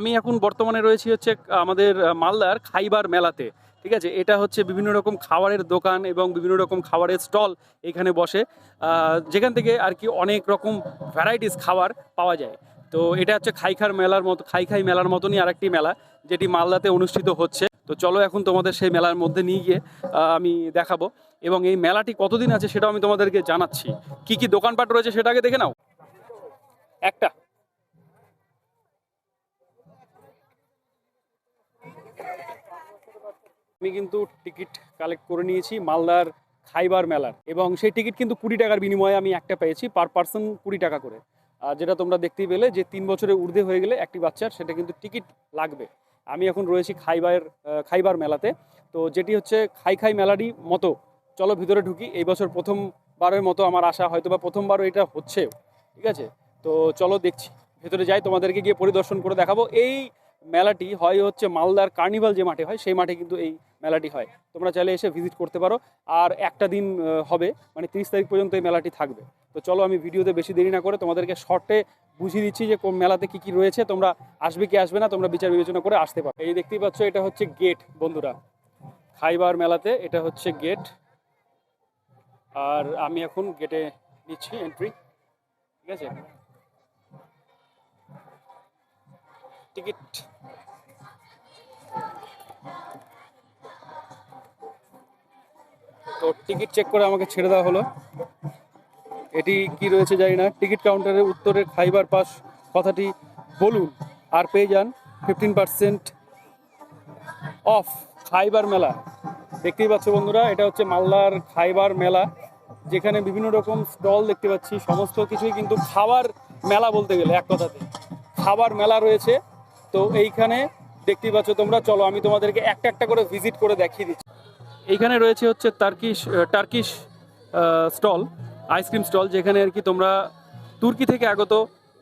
আমি এখন বর্তমানে রয়েছি হচ্ছে আমাদের মালদার খাইবার মেলাতে। ঠিক আছে? এটা হচ্ছে বিভিন্ন রকম খাবারের দোকান এবং বিভিন্ন রকম খাবারের স্টল এখানে বসে। যেখান থেকে আর কি অনেক রকম ভ্যারাইটিস খাবার পাওয়া যায়। তো এটা হচ্ছে খাইখার মেলার মতো খাই খাই মেলার মতনই আরেকটি মেলা, যেটি মালদাতে অনুষ্ঠিত হচ্ছে। তো চলো এখন তোমাদের সেই মেলার মধ্যে নিয়ে গিয়ে আমি দেখাবো। এবং এই মেলাটি কতদিন আছে সেটাও আমি তোমাদেরকে জানাচ্ছি। কি কি দোকানপাট রয়েছে সেটাকে দেখে নাও। একটা। আমি কিন্তু টিকিট কালেক্ট করে নিয়েছি মালদার খাইবার মেলার। এবং সেই টিকিট কিন্তু কুড়ি টাকার বিনিময়ে আমি একটা পেয়েছি পার পার্সন কুড়ি টাকা করে। আর যেটা তোমরা দেখতেই পেলে যে তিন বছরের ঊর্ধ্বে হয়ে গেলে একটি বাচ্চার সেটা কিন্তু টিকিট লাগবে। আমি এখন রয়েছি খাইবার খাইবার মেলাতে। তো যেটি হচ্ছে খাই খাই মেলারই মতো, চলো ভিতরে ঢুকি। এই বছর প্রথমবারের মতো আমার আশা হয়তো বা প্রথমবারও এটা হচ্ছে ঠিক আছে? তো চলো দেখছি। ভেতরে যাই, তোমাদেরকে গিয়ে পরিদর্শন করে দেখাবো। এই মেলাটি হয় হচ্ছে মালদার কার্নিভাল যে মাঠে হয়, সেই মাঠে কিন্তু এই মেলাটি হয়। তোমরা চাইলে এসে ভিজিট করতে পারো। আর একটা দিন হবে মানে তিরিশ তারিখ পর্যন্ত এই মেলাটি থাকবে। তো চলো, আমি ভিডিওতে বেশি দেরি না করে তোমাদেরকে শর্টে বুঝিয়ে দিচ্ছি যে কোন মেলাতে কি কি রয়েছে। তোমরা আসবে কি আসবে না, তোমরা বিচার বিবেচনা করে আসতে পারো। এই দেখতেই পাচ্ছ, এটা হচ্ছে গেট বন্ধুরা। খাইবার মেলাতে এটা হচ্ছে গেট আর আমি এখন গেটে নিচ্ছি এন্ট্রি ঠিক আছে? টিকিট। তো টিকিট চেক করে আমাকে ছেড়ে দেওয়া হলো। এটি কি রয়েছে জানি না। টিকিট কাউন্টারের উত্তরের খাইবার পাস কথাটি বলুন আর পেয়ে যান ফিফটিন পার্সেন্ট অফ খাইবার মেলা। দেখতেই পাচ্ছ বন্ধুরা, এটা হচ্ছে মালদার খাইবার মেলা, যেখানে বিভিন্ন রকম স্টল দেখতে পাচ্ছি। সমস্ত কিছুই কিন্তু খাবার মেলা বলতে গেলে, এক কথাতে। খাবার মেলা রয়েছে। তো এইখানে দেখতেই পাচ্ছ তোমরা। চলো আমি তোমাদেরকে একটা একটা করে ভিজিট করে দেখিয়ে দিচ্ছি। এইখানে রয়েছে হচ্ছে Turkish Turkish stall ice cream stall যেখানে আর কি তোমরা তুর্কি থেকে আগত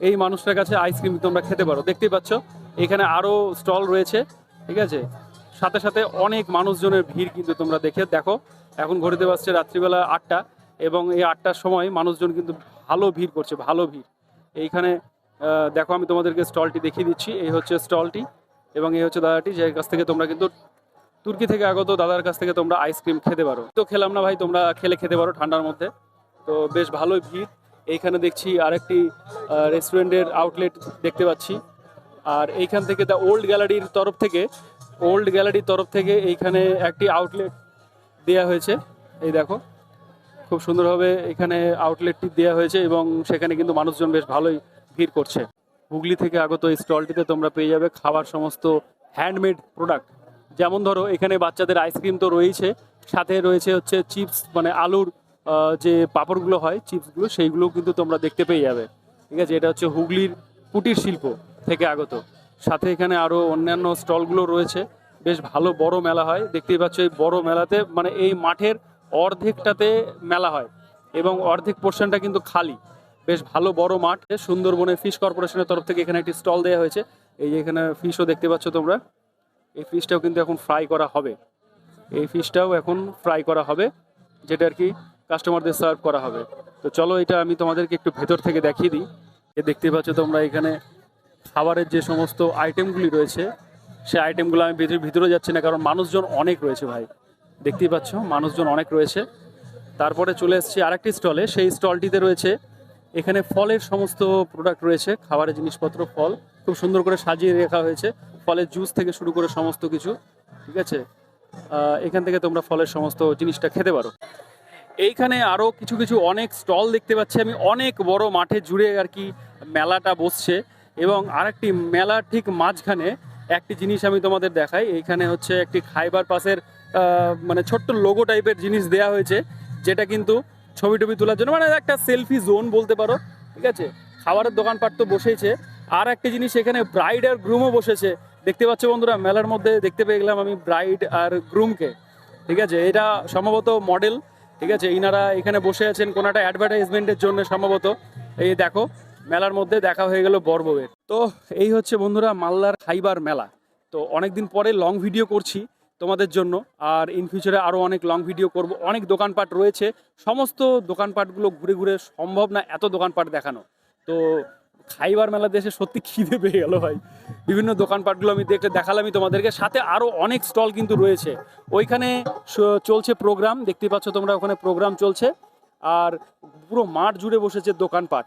এই মানুষটার কাছে আইসক্রিম তোমরা খেতে পারো। দেখতেই পাচ্ছ, এখানে আরও স্টল রয়েছে, ঠিক আছে? সাথে সাথে অনেক মানুষজনের ভিড় কিন্তু তোমরা দেখে দেখো। এখন ঘড়িতে বাজছে রাত্রিবেলা আটটা এবং এই আটটার সময় মানুষজন কিন্তু ভালো ভিড় করছে, ভালো ভিড়। এইখানে দেখো আমি তোমাদেরকে স্টলটি দেখিয়ে দিচ্ছি। এই হচ্ছে স্টলটি এবং এই হচ্ছে দাদাটি, যার কাছ থেকে তোমরা কিন্তু তুর্কি থেকে আগত দাদার কাছ থেকে তোমরা আইসক্রিম খেতে পারো। তো খেলাম না ভাই, তোমরা খেলে খেতে পারো ঠান্ডার মধ্যে। তো বেশ ভালোই ভিড়। এইখানে দেখছি আরেকটি রেস্টুরেন্টের আউটলেট দেখতে পাচ্ছি। আর এইখান থেকে দ্য ওল্ড গ্যালারির তরফ থেকে ওল্ড গ্যালারির তরফ থেকে এইখানে একটি আউটলেট দেওয়া হয়েছে। এই দেখো, খুব সুন্দরভাবে এখানে আউটলেটটি দেওয়া হয়েছে এবং সেখানে কিন্তু মানুষজন বেশ ভালোই ভিড় করছে। হুগলি থেকে আগত এই স্টলটিতে তোমরা পেয়ে যাবে খাবার সমস্ত হ্যান্ডমেড প্রোডাক্ট যেমন ধরো, এখানে বাচ্চাদের আইসক্রিম তো রয়েছে সাথে রয়েছে হচ্ছে চিপস মানে আলুর যে পাঁপড়গুলো হয় চিপসগুলো সেইগুলো কিন্তু তোমরা দেখতে পেয়ে যাবে। ঠিক আছে, এটা হচ্ছে হুগলির কুটির শিল্প থেকে আগত। সাথে এখানে আরও অন্যান্য স্টলগুলো রয়েছে। বেশ ভালো বড় মেলা হয়। দেখতেই পাচ্ছ, এই বড় মেলাতে মানে এই মাঠের অর্ধেকটাতে মেলা হয় এবং অর্ধেক পোর্শনটা কিন্তু খালি। বেশ ভালো বড় মাঠ। সুন্দরবনের ফিশ কর্পোরেশনের তরফ থেকে এখানে একটি স্টল দেওয়া হয়েছে। এই যে এখানে ফিশও দেখতে পাচ্ছ তোমরা। এই ফিশটাও কিন্তু এখন ফ্রাই করা হবে। এই ফিশটাও এখন ফ্রাই করা হবে, যেটা আর কি কাস্টমারদের সার্ভ করা হবে। তো চলো এটা আমি তোমাদেরকে একটু ভেতর থেকে দেখিয়ে দিই। এ দেখতে পাচ্ছ তোমরা এখানে খাবারের যে সমস্ত আইটেমগুলি রয়েছে, সেই আইটেমগুলো আমি ভিতরে ভিতরে যাচ্ছি না, কারণ মানুষজন অনেক রয়েছে ভাই। দেখতেই পাচ্ছ, মানুষজন অনেক রয়েছে। তারপরে চলে এসেছি আরেকটি স্টলে সেই স্টলটিতে রয়েছে এখানে ফলের সমস্ত প্রোডাক্ট রয়েছে, খাবারের জিনিসপত্র, ফল। খুব সুন্দর করে সাজিয়ে রাখা হয়েছে। ফলের জুস থেকে শুরু করে সমস্ত কিছু, ঠিক আছে? এখান থেকে তোমরা ফলের সমস্ত জিনিসটা খেতে পারো। এইখানে আরও কিছু কিছু অনেক স্টল দেখতে পাচ্ছি আমি। অনেক বড় মাঠে জুড়ে আর কি মেলাটা বসছে এবং আরেকটি মেলা ঠিক মাঝখানে একটি জিনিস আমি তোমাদের দেখাই। এইখানে হচ্ছে একটি খাইবার পাসের মানে ছোট্ট লোগো টাইপের জিনিস দেয়া হয়েছে, যেটা কিন্তু ছবি টবি তোলার জন্য মানে একটা সেলফি জোন বলতে পারো, ঠিক আছে? খাবারের দোকানপাট তো বসেইছে। আর একটি জিনিস এখানে ব্রাইড আর গ্রুমও বসেছে। দেখতে পাচ্ছ বন্ধুরা, মেলার মধ্যে দেখতে পেয়ে গেলাম আমি ব্রাইড আর গ্রুমকে ঠিক আছে? এটা সম্ভবত মডেল ঠিক আছে? ইনারা এখানে বসে আছেন কোনো একটা অ্যাডভার্টাইজমেন্টের জন্য সম্ভবত। এই দেখো, মেলার মধ্যে দেখা হয়ে গেল বর্ববের। তো এই হচ্ছে বন্ধুরা মালদার খাইবার মেলা। তো অনেকদিন পরে লং ভিডিও করছি তোমাদের জন্য, আর ইন ফিউচারে আরও অনেক লং ভিডিও করব। অনেক দোকানপাট রয়েছে, সমস্ত দোকানপাটগুলো ঘুরে ঘুরে সম্ভব না এত দোকানপাট দেখানো। তো খাইবার মেলাতে এসে সত্যি খিদে পেয়ে গেল ভাই। বিভিন্ন দোকানপাটগুলো আমি দেখতে দেখালামই তোমাদেরকে। সাথে আরও অনেক স্টল কিন্তু রয়েছে। ওইখানে চলছে প্রোগ্রাম, দেখতে পাচ্ছ তোমরা ওখানে প্রোগ্রাম চলছে। আর পুরো মাঠ জুড়ে বসেছে দোকানপাট।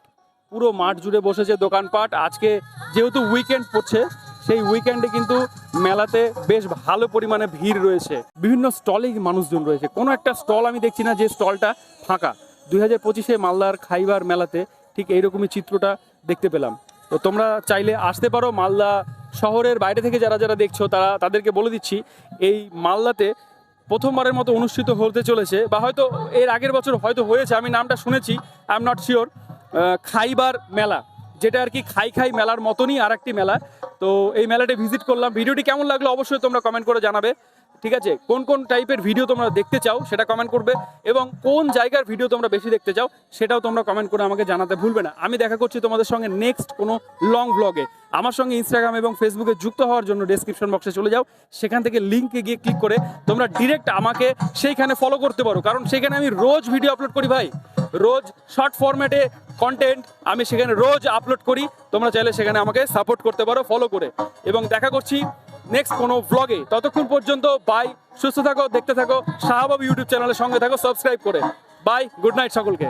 পুরো মাঠ জুড়ে বসেছে দোকানপাট। আজকে যেহেতু উইকেন্ড পড়ছে, সেই উইকেন্ডে কিন্তু মেলাতে বেশ ভালো পরিমাণে ভিড় রয়েছে। বিভিন্ন স্টলে মানুষজন রয়েছে। কোনো একটা স্টল আমি দেখছি না যে স্টলটা ফাঁকা। দুই হাজার পঁচিশে মালদার খাইবার মেলাতে ঠিক এইরকমই চিত্রটা দেখতে পেলাম। তো তোমরা চাইলে আসতে পারো মালদা শহরের বাইরে থেকে যারা যারা দেখছ তারা তাদেরকে বলে দিচ্ছি, এই মালদাতে প্রথমবারের মতো অনুষ্ঠিত হতে চলেছে বা হয়তো এর আগের বছর হয়তো হয়েছে, আমি নামটা শুনেছি I am not sure Khyber মেলা, যেটা আর কি খাই খাই মেলার মতনই আর একটি মেলা। তো এই মেলাটা ভিজিট করলাম। ভিডিওটি কেমন লাগল অবশ্যই তোমরা কমেন্ট করে জানাবে। ঠিক আছে? কোন কোন টাইপের ভিডিও তোমরা দেখতে চাও সেটা কমেন্ট করবে এবং কোন জায়গার ভিডিও তোমরা বেশি দেখতে চাও সেটাও তোমরা কমেন্ট করে আমাকে জানাতে ভুলবে না। আমি দেখা করছি তোমাদের সঙ্গে নেক্সট কোনো লং ব্লগে আমার সঙ্গে ইনস্টাগ্রাম এবং ফেসবুকে যুক্ত হওয়ার জন্য ডেসক্রিপশন বক্সে চলে যাও। সেখান থেকে লিঙ্কে গিয়ে ক্লিক করে তোমরা ডিরেক্ট আমাকে সেইখানে ফলো করতে পারো। কারণ সেখানে আমি রোজ ভিডিও আপলোড করি ভাই। রোজ শর্ট ফরম্যাটে কন্টেন্ট আমি সেখানে রোজ আপলোড করি। তোমরা চাইলে সেখানে আমাকে সাপোর্ট করতে পারো ফলো করে। এবং দেখা করছি নেক্সট কোনো ব্লগে ততক্ষণ পর্যন্ত বাই সুস্থ থাকো, দেখতে থাকো শাহবাবু ইউটিউব চ্যানেলের সঙ্গে থাকো সাবস্ক্রাইব করে। বাই গুড নাইট সকলকে।